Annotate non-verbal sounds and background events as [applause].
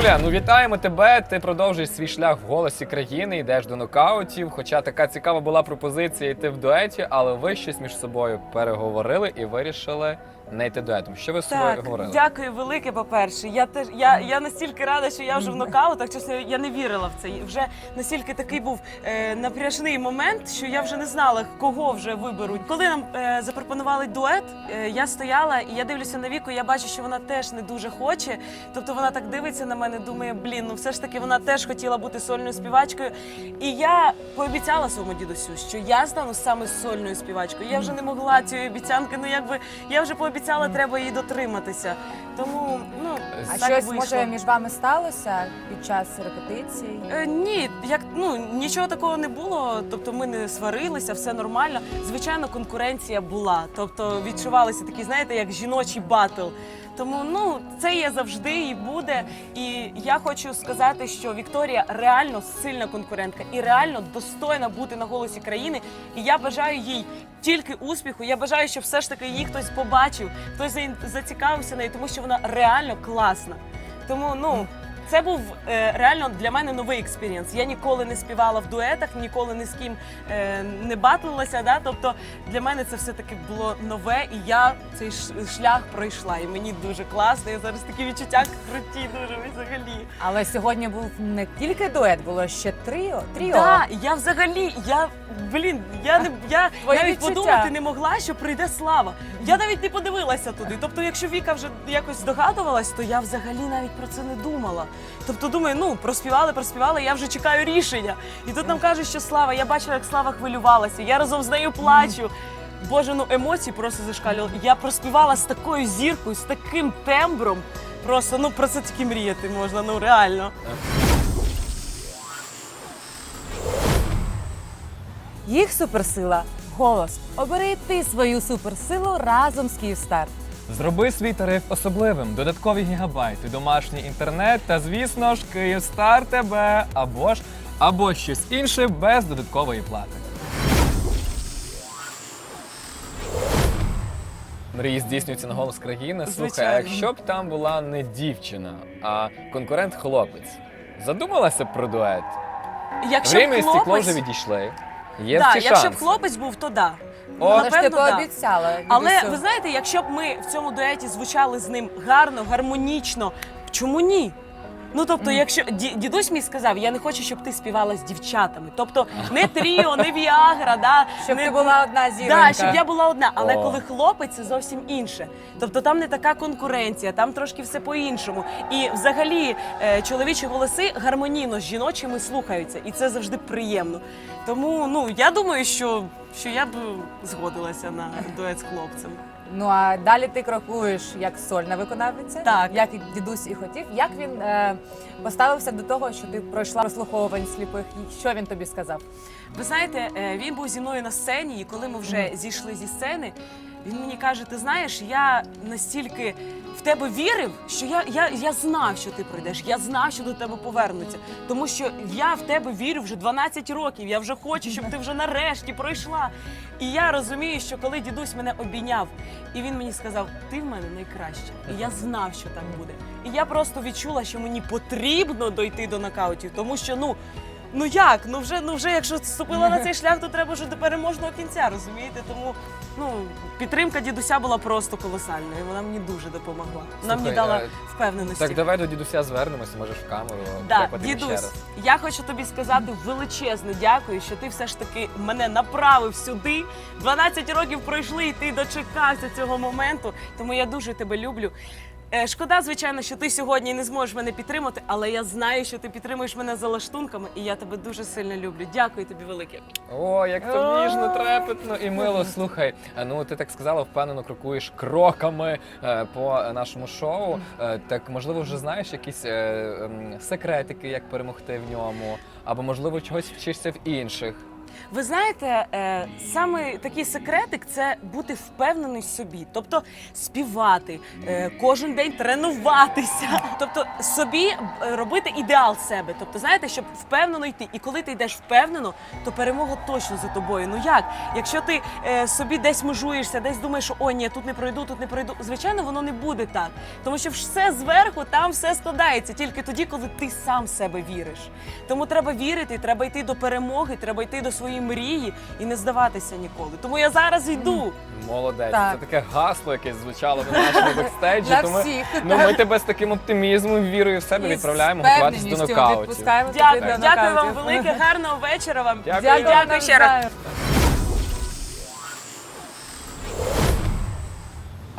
Юля, ну вітаємо тебе. Ти продовжуєш свій шлях в голосі країни, йдеш до нокаутів. Хоча така цікава була пропозиція йти в дуеті, але ви щось між собою переговорили і вирішили не йти дуетом. Що ви з собою говорили? дякую велике, по-перше. Я теж я, я настільки рада, що я вже в нокаутах. Чесно, я не вірила в це. Вже настільки такий був е, напряжний момент, що я вже не знала, кого вже виберуть. Коли нам е, запропонували дует, е, я стояла і я дивлюся на віку. Я бачу, що вона теж не дуже хоче. Тобто вона так дивиться на мене, думає, блін, ну все ж таки вона теж хотіла бути сольною співачкою. І я пообіцяла своєму дідусю, що я стану саме сольною співачкою. Я вже не могла цієї обіцянки. Ну якби я вже пообіцяла, треба її дотриматися. Тому ну А так щось вийшло. може між вами сталося під час репетицій? Е, ні, як ну нічого такого не було. Тобто ми не сварилися, все нормально. Звичайно, конкуренція була. Тобто відчувалися такі, знаєте, як жіночий батл. Тому ну це є завжди і буде. І я хочу сказати, що Вікторія реально сильна конкурентка і реально достойна бути на голосі країни. І я бажаю їй тільки успіху. Я бажаю, щоб все ж таки її хтось побачив, хтось зацікавився нею, тому що вона реально класна. Тому ну. Це був е, реально для мене новий експірієнс. Я ніколи не співала в дуетах, ніколи ні з ким е, не батлилася. Да? Тобто для мене це все таки було нове, і я цей шлях пройшла. І мені дуже класно. Я зараз такі відчуття круті, дуже взагалі. Але сьогодні був не тільки дует, було ще тріо. тріо. Да, я взагалі, я блін, я не я Твої навіть відчуття. подумати не могла, що прийде слава. Я навіть не подивилася туди. Тобто, якщо Віка вже якось здогадувалась, то я взагалі навіть про це не думала. Тобто, думаю, ну проспівали, проспівали, я вже чекаю рішення. І тут нам кажуть, що слава. Я бачила, як слава хвилювалася. Я разом з нею плачу. Боже, ну емоції просто зашкалювали. Я проспівала з такою зіркою, з таким тембром. Просто ну про це тільки мріяти можна, ну реально. Їх суперсила голос. Обери ти свою суперсилу разом з Київстар. Зроби свій тариф особливим, додаткові гігабайти, домашній інтернет та, звісно ж, Київстар тебе або ж або щось інше без додаткової плати. Мрії здійснюються на голос країни. Слухай, а Звичайно. якщо б там була не дівчина, а конкурент хлопець, задумалася б про дует? Якщо Время і стекло хлопець... вже відійшли. Є Да, всі якщо б шанси. хлопець був, то да. О, Але ж ти Напевно, да. пообіцяла. Але дідусю. ви знаєте, якщо б ми в цьому дуеті звучали з ним гарно, гармонічно, чому ні? Ну тобто, якщо ді- дідусь мій сказав, я не хочу, щоб ти співала з дівчатами. Тобто не тріо, не віагра, да щоб не ти була одна зіронька. Да, щоб я була одна, але О. коли хлопець, це зовсім інше. Тобто там не така конкуренція, там трошки все по-іншому. І взагалі е, чоловічі голоси гармонійно з жіночими слухаються, і це завжди приємно. Тому ну я думаю, що, що я б згодилася на дует з хлопцем. Ну а далі ти крокуєш як сольна виконавиця, Так. як і дідусь і хотів. Як він е, поставився до того, що ти пройшла прослуховувань сліпих? І Що він тобі сказав? Ви знаєте, е, він був зі мною на сцені, і коли ми вже зійшли зі сцени, він мені каже: ти знаєш, я настільки в тебе вірив, що я, я, я знав, що ти прийдеш. Я знав, що до тебе повернуться. Тому що я в тебе вірю вже 12 років. Я вже хочу, щоб ти вже нарешті пройшла. І я розумію, що коли дідусь мене обійняв, і він мені сказав: Ти в мене найкраща. І я знав, що так буде. І я просто відчула, що мені потрібно дойти до нокаутів, тому що ну. Ну як? Ну вже ну вже якщо вступила на цей шлях, то треба вже до переможного кінця, розумієте? Тому ну підтримка дідуся була просто колосальною. Вона мені дуже допомогла. Вона мені Слухай, дала е, впевненості. Так, давай до дідуся звернемося, можеш в камеру. Да, дякувати ще дідусь, раз. я хочу тобі сказати величезне дякую, що ти все ж таки мене направив сюди. 12 років пройшли, і ти дочекався цього моменту. Тому я дуже тебе люблю. Е, Шкода, звичайно, що ти сьогодні не зможеш мене підтримати, але я знаю, що ти підтримуєш мене за лаштунками, і я тебе дуже сильно люблю. Дякую тобі велике. О, як то ніжно, трепетно і мило. Слухай, е, ну ти так сказала, впевнено крокуєш кроками е, по нашому шоу. Е, Так можливо, вже знаєш якісь е, секретики, як перемогти в ньому, або можливо чогось вчишся в інших. Ви знаєте, е, саме такий секретик це бути впевнений в собі, тобто співати, е, кожен день тренуватися, [laughs] тобто собі е, робити ідеал себе. Тобто, знаєте, щоб впевнено йти. І коли ти йдеш впевнено, то перемога точно за тобою. Ну як? Якщо ти е, собі десь межуєшся, десь думаєш, що о, ні, тут не пройду, тут не пройду. Звичайно, воно не буде так. Тому що все зверху там все складається тільки тоді, коли ти сам себе віриш. Тому треба вірити, треба йти до перемоги, треба йти до своєї мрії і не здаватися ніколи. Тому я зараз йду. Молодець. Так. Це таке гасло, яке звучало на нашому бекстейджі. Для Тому всіх. ну, ми тебе з таким оптимізмом, вірою в себе І з відправляємо готуватися до впевненістю нокаутів. Відпускаємо Дякую, до дякую вам нокаутів. велике, гарного вечора вам. Дякую. дякую, дякую ще раз. навзаєм.